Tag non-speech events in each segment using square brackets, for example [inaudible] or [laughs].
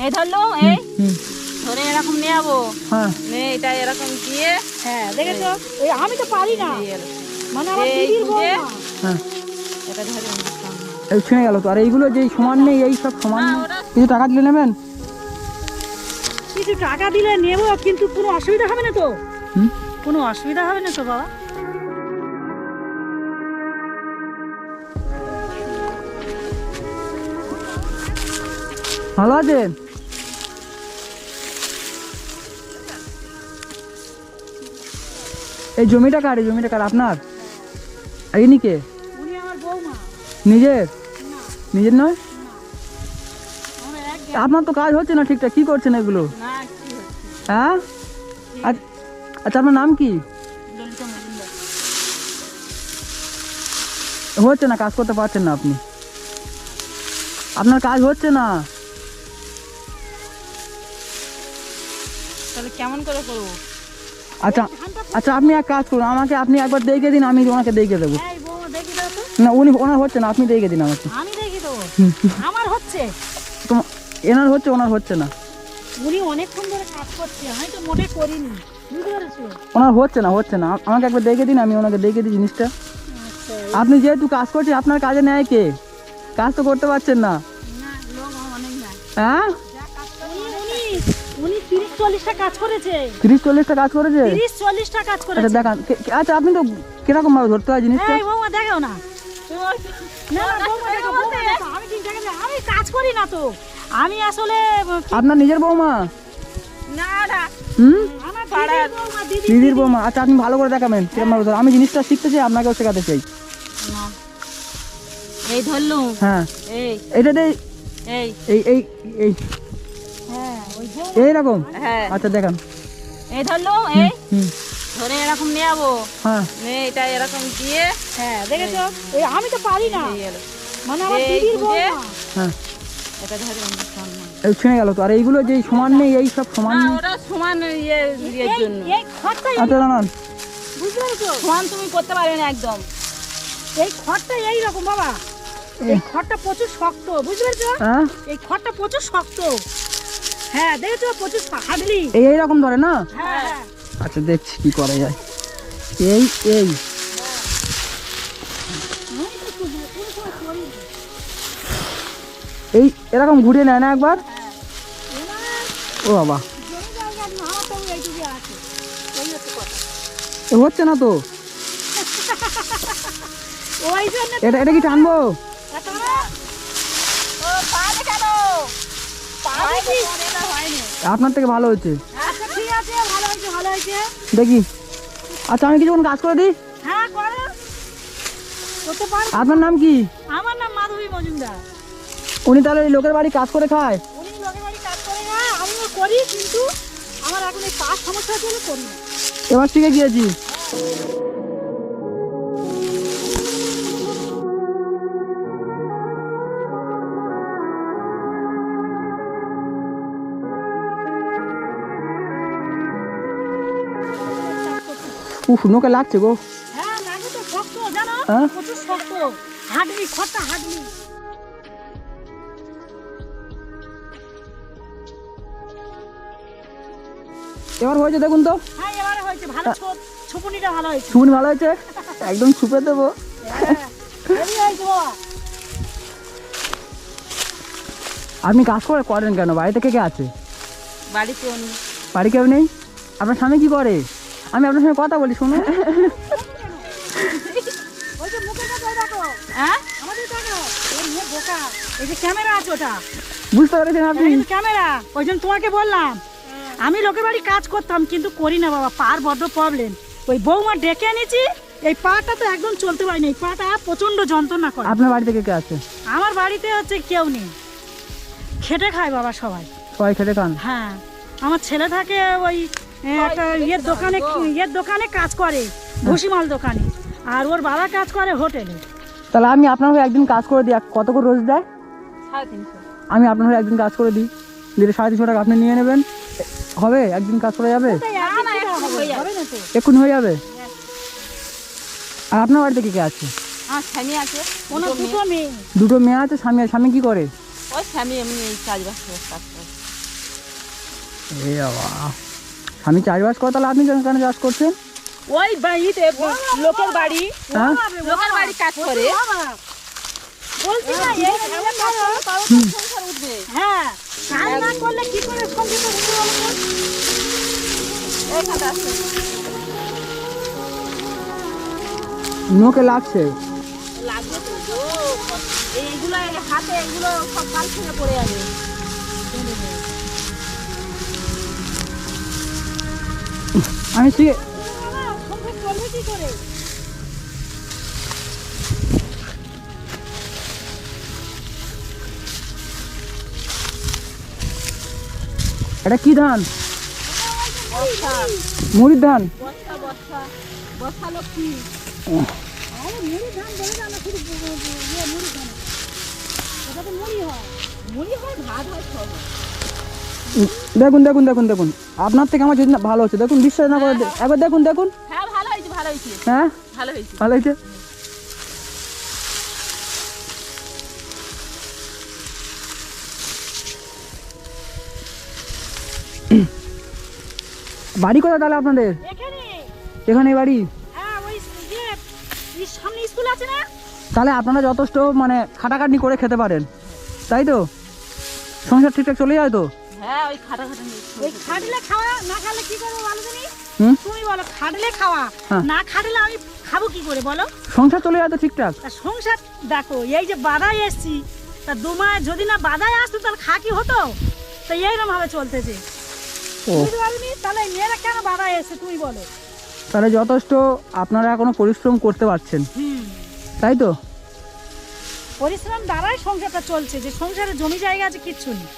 এই ধরলো এই। ধরে এরকম নিয়ে যাব হ্যাঁ। নে এটা এরকম দিয়ে হ্যাঁ দেখেছ? এই আমি তো পারি না। মানে আমার দিদির বউ হ্যাঁ। এটা ধরে এই ছিঁড়ে গেল তো। আর এইগুলো যে সমান নেই এই সব সমান কিছু টাকা দিলে নেবেন? কিছু টাকা দিলে নেব কিন্তু কোনো অসুবিধা হবে না তো? কোনো অসুবিধা হবে না তো বাবা? ভালো আছেন? এই জমিটা কার এই জমিটা কার? আপনার? আর ইনি কে? নিজের? নিজের নয়? আপনার তো কাজ হচ্ছে না ঠিকঠাক কি করছেন এগুলো? হ্যাঁ? আচ্ছা আপনার নাম কি? হচ্ছে না কাজ করতে পারছেন না আপনি। আপনার কাজ হচ্ছে না। তাহলে কেমন করে করব? আচ্ছা আচ্ছা আপনি এক কাজ করুন আমাকে আপনি একবার দেখে দিন আমি ওনাকে দেখে দেবো। না উনি ওনার হচ্ছে না আপনি দেখে দিন আমাকে। আমি দেখি দেবো। আমার হচ্ছে। তো এনার হচ্ছে ওনার হচ্ছে না। উনি অনেকক্ষণ ধরে কাজ করছে আমি তো মোটে করিনি ওনার হচ্ছে না হচ্ছে না আমাকে একবার দেখে দিন আমি ওনাকে দেখে দিই জিনিসটা। আচ্ছা আপনি যেহেতু কাজ করছেন আপনার কাজে নেয় কে? কাজ তো করতে পারছেন না। হ্যাঁ? উনি তিরিশ চল্লিশটা কাজ করেছে। তিরিশ চল্লিশটা কাজ করেছে? তিরিশ চল্লিশটা কাজ আচ্ছা করেছে। দেখান কে- কে- আচ্ছা আপনি তো কীরকম ভাবে ধরতে হয় জিনিসটা? এই বৌমা দেখো না। না না বৌমা দেখো বৌমা দেখো আমি আমি কাজ করি না তো। আমি আসলে আপনার নিজের বৌমা? না না। হুম? আমার পাড়ার। দিদির বৌমা দিদি। দিদির বৌমা। আচ্ছা আপনি ভালো করে দেখাবেন কীরকম ভাবে ধরে- আমি জিনিসটা শিখতে চাই আপনাকেও শেখাতে চাই। এই ধরলুম। হ্যাঁ। এই। এইটাতে এই এই এই। এইরকম হ্যাঁ। আচ্ছা দেখান। এই ধরলুম এই। ধরে এরকম নিয়ে যাব হ্যাঁ এটা এরকম দিয়ে হ্যাঁ দেখেছ? এই। আমি তো পারি না। মানে আমার দিদির। হ্যাঁ। এটা ধরে এই ছিঁড়ে গেল তো। আর এইগুলো যে সমান নেই এই সব সমান না ওটা সমান ইয়ে ইয়ের জন্য। এই খড়টা আচ্ছা দাঁড়ান। সমান তুমি করতে পারবে না একদম। এই খড়টা এই রকম বাবা। এই। খড়টা প্রচুর শক্ত বুঝতে পেরেছ? হ্যাঁ। এই খড়টা প্রচুর শক্ত। হ্যাঁ প্রচুর হাডলি এই এইরকম ধরে না? হ্যাঁ হ্যাঁ। আচ্ছা দেখছি কি করা যায়। এই এই। এই এরকম ঘুরিয়ে নেয় না একবার? ও বাবা। হচ্ছে না তো? এটা এটা কি টানবো? একটা আপনার থেকে ভালো হচ্ছে আচ্ছা ভালো হয়েছে দেখি। আচ্ছা আমি কিছুক্ষণ কাজ করে দিই। হ্যাঁ আপনার নাম কি? আমার নাম মাধবী মজুমদার। উনি তাহলে লোকের বাড়ি কাজ করে খায়? উনি লোকের বাড়ি কাজ করে না আমিও করি কিন্তু আমার এখন এই পাঁচ সমস্যা করি এবার শিখে গিয়েছি। উফ নোকে লাগছে গো। হ্যাঁ হ্যাঁ? এবার হয়েছে দেখুন তো। হ্যাঁ হয়েছে ভালো হয়েছে। [laughs] একদম ছুপে দেবো। আপনি কাজ করে করেন কেন? বাড়িতে কে কে আছে? বাড়িতে অন্য বাড়ি কেউ নেই? আপনার স্বামী কি করে? আমি আপনার সঙ্গে কথা বলি শুনুন। হ্যাঁ? বুঝতে পেরেছেন আপনি? ক্যামেরা। ওই জন্য তোমাকে বললাম আমি লোকের বাড়ি কাজ করতাম কিন্তু করি না বাবা পার বড্ড প্রবলেম ওই বৌমা ডেকে এনেছি এই পাটা তো একদম চলতে পারিনি এই পাটা প্রচণ্ড যন্ত্রণা করে। আপনার বাড়িতে কে কে আছে? আমার বাড়িতে হচ্ছে কেউ নেই। খেটে খায় বাবা সবাই। সবাই খেটে খান? হ্যাঁ। আমার ছেলে থাকে ওই একটা ইয়ের দোকানে ইয়ের দোকানে কাজ করে ভুসিমাল দোকানে। আর ওর বাবা কাজ করে হোটেলে। তাহলে আমি আপনার হয়ে একদিন কাজ করে দিই কত করে রোজ দেয়? আমি আপনার হয়ে একদিন কাজ করে দিই। দিলে সাড়ে তিনশো টাকা আপনি নিয়ে নেবেন। হবে? একদিন কাজ করে যাবে? না, না, হয়ে যাবে। হবে না তো। এক্ষুনি হয়ে যাবে? আর আপনার বাড়িতে কে কে আছে? দুটো মেয়ে। দুটো মেয়ে আছে স্বামী স্বামী কি করে? ওই স্বামী এমনি চাষবাস করে কাজ করে। এ বাবা। আমি চাষবাস করে তাহলে আপনি কেন চাষ করছেন? ওই বাড়িতে লোকের বাড়ি। হ্যাঁ? লোকের বাড়ি কাজ করে। হ্যাঁ আছে। নোকে লাগছে। তো এইগুলো হাতে এগুলো সব কাল থেকে পড়ে যাবে আমি শিখে বাবা, সংসার চলবে কি করে এটা কি ধান। মুড়ির ধান। মুড়ি হয়। ভাত হয় সব। দেখুন দেখুন দেখুন দেখুন। আপনার থেকে আমার যদি ভালো হচ্ছে দেখুন বিশ্বাস না করে দে- একবার দেখুন দেখুন। হ্যাঁ ভালো হয়েছে ভালো হয়েছে। হ্যাঁ? ভালো হয়েছে। ভালো হয়েছে? বাড়ি কোথায় তাহলে আপনাদের? এখানে। এখানে বাড়ি? হ্যাঁ তাহলে আপনারা যথেষ্ট মানে খাটাখাটনি করে খেতে পারেন। তাই তো? সংসার ঠিকঠাক চলে যায় তো? হ্যাঁ ওই খাটা খাটা ওই খাটলে খাওয়া না খালে কি করব বলো তুমি? তুমি বলো খাটলে খাওয়া হ্যাঁ। না খাটলে আমি খাব কি করে বলো? সংসার চলে তো ঠিকঠাক? সংসার দেখো এই যে বাধায় এসছি তা দু মাস যদি না বাধায় আসতো তাহলে খা কি হতো? তো এইরকম ভাবে চলতেছে বুঝতে পারিনি? তাহলে মেয়েরা কেন বাধায় এসছে তুমি বলো। তাহলে যথেষ্ট আপনারা এখনও পরিশ্রম করতে পারছেন। তাই তো? পরিশ্রম দ্বারাই সংসারটা চলছে যে সংসারে জমি জায়গা আছে কিচ্ছু নেই।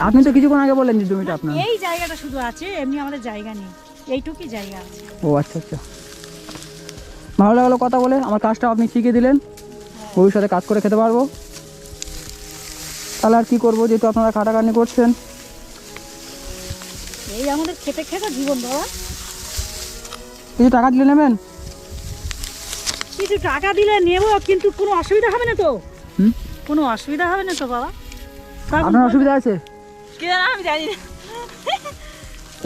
আপনি তো কিছুক্ষণ আগে বললেন যে জমিটা আপনার। এই জায়গাটা শুধু আছে এমনি আমাদের জায়গা নেই। এইটুকুই জায়গা আছে। ও আচ্ছা আচ্ছা। ভালো লাগল কথা বলে আমার কাজটা আপনি শিখিয়ে দিলেন। ভবিষ্যতে কাজ করে খেতে পারব। তাহলে আর কি করব যেহেতু আপনারা খাটাখাটনি করছেন। এই আমাদের খেতে খেতে জীবন বাবা। কিছু টাকা দিলে নেবেন? কিছু টাকা দিলে নেব কিন্তু কোনো অসুবিধা হবে না তো? কোনো অসুবিধা হবে না তো বাবা? আপনার অসুবিধা আছে? কি জানো আমি জানি না।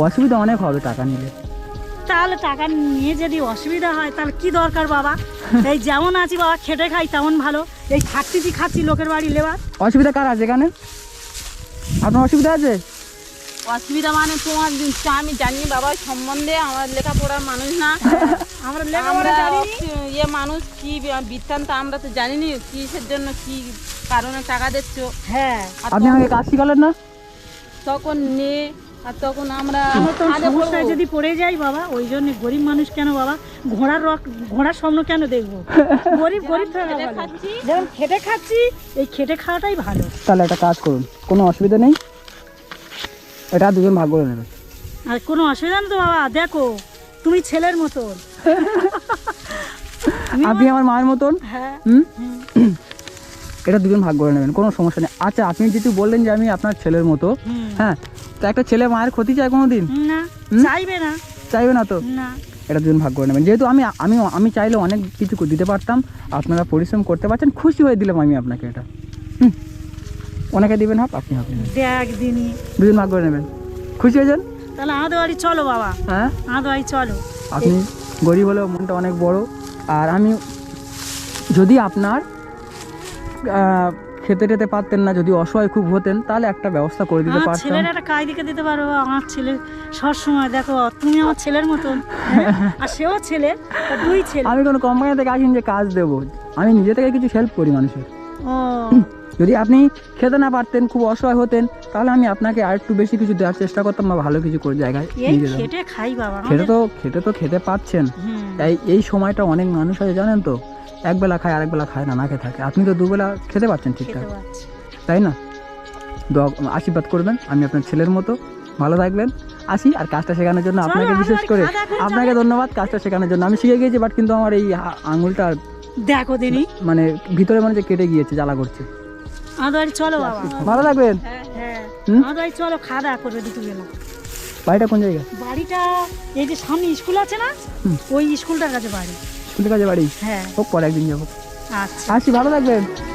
অসুবিধা অনেক হবে টাকা নিলে। তাহলে টাকা নিয়ে যদি অসুবিধা হয় তাহলে কি দরকার বাবা? এই যেমন আছি বাবা খেটে খাই তেমন ভালো। এই খাচ্ছি খাচ্ছি লোকের বাড়ি লেবার। অসুবিধা কার আছে এখানে? আপনার অসুবিধা আছে? অসুবিধা মানে তোমার আমি জানি বাবা সম্বন্ধে আমার লেখাপড়ার মানুষ না। [laughs] আমরা লেখাপড়া জানি ইয়ে মানুষ কি বৃত্তান্ত আমরা তো জানিনি কিসের জন্য কি কারণে টাকা দিচ্ছ। হ্যাঁ। আপনি আমাকে কাজ শিখালেন না? তখন নে আর তখন আমরা সমস্যায় যদি পড়ে যাই বাবা ওই জন্য গরিব মানুষ কেন বাবা? ঘোড়ার রক ঘোড়ার স্বপ্ন কেন দেখব? [laughs] গরিব গরিব। যেমন খেটে খাচ্ছি। এই খেটে খাওয়াটাই ভালো। তাহলে একটা কাজ করুন কোনো অসুবিধা নেই। এটা দুজন ভাগ করে নেবেন। আর কোনো অসুবিধা নেই তো বাবা দেখো তুমি ছেলের মতন। [laughs] আপনি আমার মায়ের মতন? হ্যাঁ। হুম, এটা দুজন ভাগ করে নেবেন কোনো সমস্যা নেই। আচ্ছা আপনি যেহেতু বললেন যে আমি আপনার ছেলের মতো হ্যাঁ তো একটা ছেলে মায়ের ক্ষতি চায় কোনো দিন চাইবে না। চাইবে না তো? না। এটা দুজন ভাগ করে নেবেন। যেহেতু আমি আমি আমি চাইলে অনেক কিছু দিতে পারতাম আপনারা পরিশ্রম করতে পারছেন খুশি হয়ে দিলাম আমি আপনাকে এটা। হুম। ওনাকে দিবেন হাফ আপনি হাফ দুজন ভাগ করে নেবেন। খুশি হয়েছেন তাহলে আমাদের বাড়ি চলো বাবা। হ্যাঁ? আমাদের বাড়ি চলো। আপনি গরিব হলেও মনটা অনেক বড়। আর আমি যদি আপনার খেতে টেতে পারতেন না যদি অসহায় খুব হতেন তাহলে একটা ব্যবস্থা করে দিতে পারতাম। ছেলের একটা কাজ দিকে দিতে পারো আমার ছেলে সবসময় দেখো তুমি আমার ছেলের মতন হ্যাঁ? আর সেও ছেলে দুই ছেলে। আমি কোনো কোম্পানি থেকে আসিনি যে কাজ দেবো। আমি নিজে থেকে কিছু হেল্প করি মানুষের। যদি আপনি খেতে না পারতেন খুব অসহায় হতেন তাহলে আমি আপনাকে আর একটু বেশি কিছু দেওয়ার চেষ্টা করতাম বা ভালো কিছু করে জায়গায় খেটে খাই বাবা খেতে তো খেতে তো খেতে পাচ্ছেন। তাই এই সময়টা অনেক মানুষ আছে জানেন তো? একবেলা খায় আরেক বেলা খায় না না খেয়ে থাকে। আপনি তো দুবেলা খেতে পাচ্ছেন ঠিকঠাক। তাই না? দোয়া আশীর্বাদ করবেন। আমি আপনার ছেলের মতো। ভালো থাকবেন। আসি আর কাজটা শেখানোর জন্য আপনাকে বিশেষ করে আপনাকে ধন্যবাদ কাজটা শেখানোর জন্য। আমি শিখে গিয়েছি বাট কিন্তু আমার এই আঙুলটা দেখো দিনি। মানে ভিতরে মানে যে কেটে গিয়েছে জ্বালা করছে। চলো বাবা। ভালো থাকবেন। হ্যাঁ? আমাদের চলো খাওয়া দাওয়া করবে দুপুরবেলা বাড়িটা কোন জায়গায়? বাড়িটা এই যে সামনে স্কুল আছে না? ওই স্কুলটার কাছে বাড়ি। স্কুলের কাছে বাড়ি। হ্যাঁ। হোক পরে একদিন যাব। আচ্ছা। আসি ভালো থাকবেন।